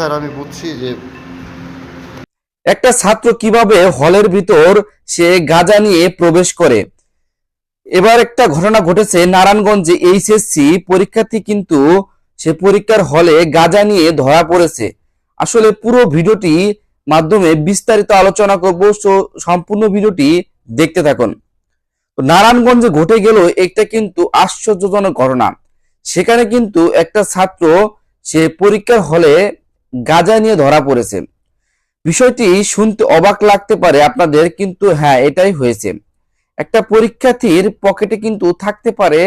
Sir, আমি বুঝছি যে একটা ছাত্র কীভাবে হলের ভিতর সে গাঁজা নিয়ে প্রবেশ করে। এবার একটা ঘটনা ঘটেছে নারায়ণগঞ্জে, এইচএসসি পরীক্ষার্থী কিন্তু সে পরীক্ষার হলে গাঁজা নিয়ে ধরা পড়েছে। আসলে পুরো ভিডিওটি মাধ্যমে বিস্তারিত আলোচনা করব সম্পূর্ণ ভিডিওটি দেখতে থাকুন। নারায়ণগঞ্জে ঘটে গেল একটা কিন্তু আশ্চর্যজনক ঘটনা। সেখানে কিন্তু একটা ছাত্র সে পরীক্ষার হলে গাঁজা নিয়ে ধরা পড়েছে। বিষয়টি শুনতে অবাক লাগতে পারে আপনাদের, কিন্তু হ্যাঁ এটাই হয়েছে। একটা পরীক্ষার্থীর পকেটে কিন্তু থাকতে পারে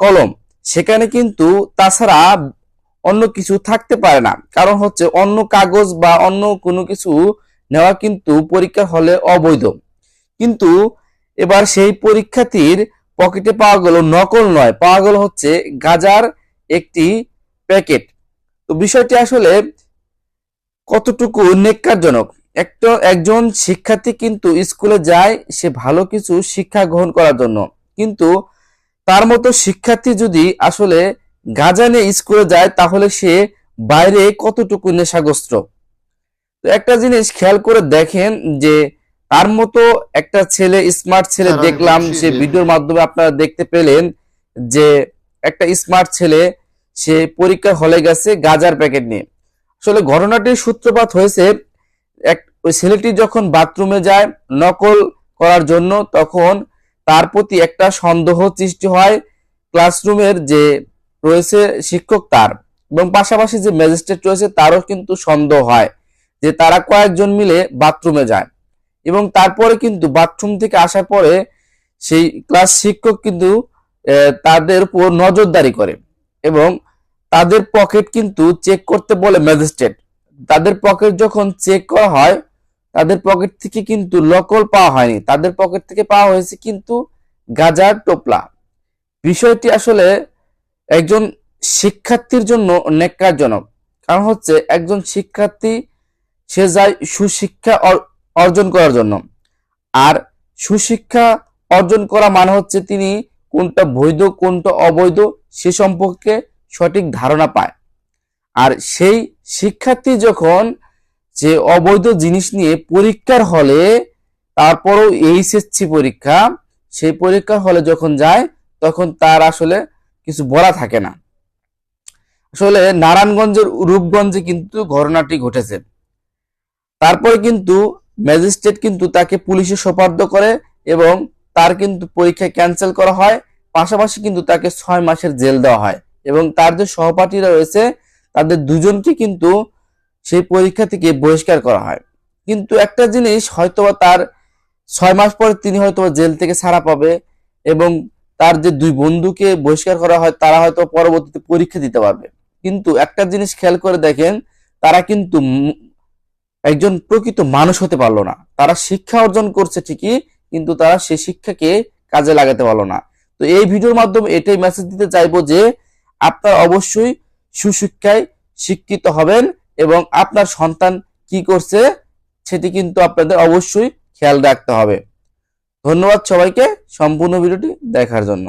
কলম। সেখানে কিন্তু তাছাড়া অন্য কিছু থাকতে পারে না। কারণ হচ্ছে অন্য কাগজ বা অন্য কোনো কিছু নেওয়া কিন্তু পরীক্ষার হলে অবৈধ। কিন্তু এবার সেই পরীক্ষার্থীর পকেটে পাওয়া গেল নকল নয়, পাওয়া গেল হচ্ছে গাজার একটি প্যাকেট। তো বিষয়টি আসলে কতটুকু নেককারজনক? একটা একজন শিক্ষার্থী কিন্তু স্কুলে যায় সে ভালো কিছু শিক্ষা গ্রহণ করার জন্য। কিন্তু তার মতো শিক্ষার্থী যদি আসলে গাঁজা নিয়ে স্কুলে যায় তাহলে সে বাইরে কতটুকু নেশাগ্রস্ত? তো একটা জিনিস খেয়াল করে দেখেন যে তার মতো একটা ছেলে স্মার্ট ছেলে দেখলাম সে ভিডিওর মাধ্যমে আপনারা দেখতে পেলেন যে একটা স্মার্ট ছেলে সে পরীক্ষার হলে গেছে গাজার প্যাকেট নিয়ে। আসলে ঘটনাটির সূত্রপাত হয়েছে, এক ওই ছেলেটি যখন বাথরুমে যায় নকল করার জন্য, তখন তার প্রতি একটা সন্দেহ সৃষ্টি হয় ক্লাসরুমের যে রয়েছে শিক্ষক তার এবং পাশাপাশি যে ম্যাজিস্ট্রেট রয়েছে তারও কিন্তু সন্দেহ হয় যে তারা কয়েকজন মিলে বাথরুমে যায়। এবং তারপরে কিন্তু বাথরুম থেকে আসার পরে সেই ক্লাস শিক্ষক কিন্তু তাদের উপর নজরদারি করে এবং তাদের পকেট কিন্তু চেক করতে বলে ম্যাজিস্ট্রেট। তাদের পকেট যখন চেক করা হয়, তাদের পকেট থেকে কিন্তু লকল পাওয়া হয়নি। তাদের পকেট থেকে পাওয়া হয়েছে কিন্তু গাজার টোপলা। বিষয়টি আসলে একজন শিক্ষার্থীর জন্য নেককারজনক কারণ হচ্ছে একজন শিক্ষার্থী, সে যায় সুশিক্ষা অর্জন করার জন্য। আর সুশিক্ষা অর্জন করা মানে হচ্ছে তিনি কোনটা বৈধ, কোনটা অবৈধ সে সম্পর্কে সঠিক ধারণা পায়। আর সেই শিক্ষার্থী যখন যে অবৈধ জিনিস নিয়ে পরীক্ষার হলে, তারপরও এইচএসসি পরীক্ষা, সেই পরীক্ষার হলে যখন যায়, তখন তার আসলে কিছু বলা থাকে না। আসলে নারায়ণগঞ্জের রূপগঞ্জে কিন্তু ঘটনাটি ঘটেছে। তারপরে কিন্তু ম্যাজিস্ট্রেট কিন্তু তাকে পুলিশে সোপার্দ করে এবং তার কিন্তু পরীক্ষা ক্যান্সেল করা হয়। পাশাপাশি কিন্তু তাকে ছয় মাসের জেল দেওয়া হয়। এবং তার যে সহপাঠীরা রয়েছে, তাদের দুজনকে কিন্তু সেই পরীক্ষা থেকে বহিষ্কার করা হয়। কিন্তু একটা জিনিস হয়তোবা তার ছয় মাস পরে তিনি হয়তোবা জেল থেকে ছাড়া পাবে এবং তার যে দুই বন্ধুকে বহিষ্কার করা হয়, তারা হয়তো পরবর্তীতে পরীক্ষা দিতে পারবে। কিন্তু একটা জিনিস খেয়াল করে দেখেন, তারা কিন্তু একজন প্রকৃত মানুষ হতে পারল না। তারা শিক্ষা অর্জন করছে ঠিকই, কিন্তু তারা সেই শিক্ষাকে কাজে লাগাতে পারল না। তো এই ভিডিওর মাধ্যমে এটাই মেসেজ দিতে চাইব যে আপনার অবশ্যই সুশিক্ষায় শিক্ষিত হবেন এবং আপনার সন্তান কি করছে সেটি কিন্তু আপনাদের অবশ্যই খেয়াল রাখতে হবে। ধন্যবাদ সবাইকে, সম্পূর্ণ ভিডিওটি দেখার জন্য।